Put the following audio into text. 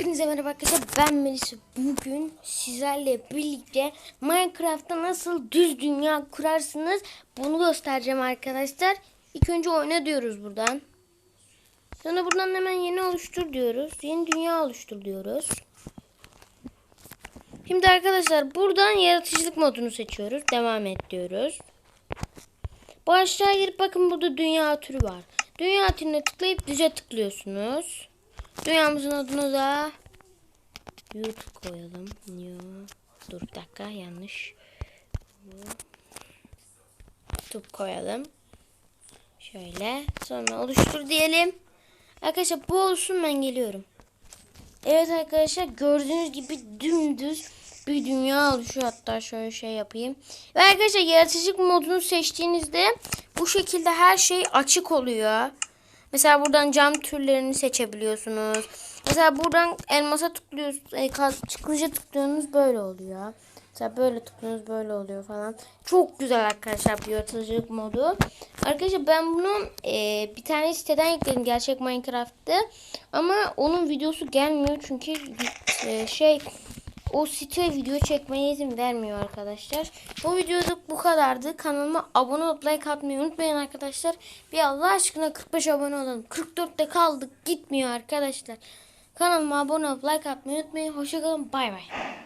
Hepinize merhaba arkadaşlar ben Melisa. Bugün sizlerle birlikte Minecraft'ta nasıl düz dünya kurarsınız bunu göstereceğim arkadaşlar. İlk önce oyna diyoruz buradan. Sonra buradan hemen yeni oluştur diyoruz. Yeni dünya oluştur diyoruz. Şimdi arkadaşlar buradan yaratıcılık modunu seçiyoruz. Devam et diyoruz. Bu aşağı girip bakın burada dünya türü var. Dünya türüne tıklayıp düze tıklıyorsunuz. Dünyamızın adını da YouTube koyalım. New. Dur bir dakika yanlış. YouTube koyalım. Şöyle. Sonra oluştur diyelim. Arkadaşlar bu olsun ben geliyorum. Evet arkadaşlar gördüğünüz gibi dümdüz bir dünya oluşuyor. Hatta şöyle şey yapayım. Ve arkadaşlar yaratıcılık modunu seçtiğinizde bu şekilde her şey açık oluyor. Mesela buradan cam türlerini seçebiliyorsunuz. Mesela buradan elmasa tıklıyorsunuz. E, çıklıca tıklıyorsunuz böyle oluyor. Mesela böyle tıklıyorsunuz böyle oluyor falan. Çok güzel arkadaşlar bu yaratıcılık modu. Arkadaşlar ben bunu e, bir tane siteden yükledim gerçek Minecraft'ta. Ama onun videosu gelmiyor çünkü e, şey o site video çekmeye izin vermiyor arkadaşlar. Bu videoluk bu kadardı. Kanalıma abone olup like atmayı unutmayın arkadaşlar. Bir Allah aşkına 45 abone olun. 44'te kaldık gitmiyor arkadaşlar. Kanalıma abone olup like atmayı unutmayın. Hoşçakalın bay bay.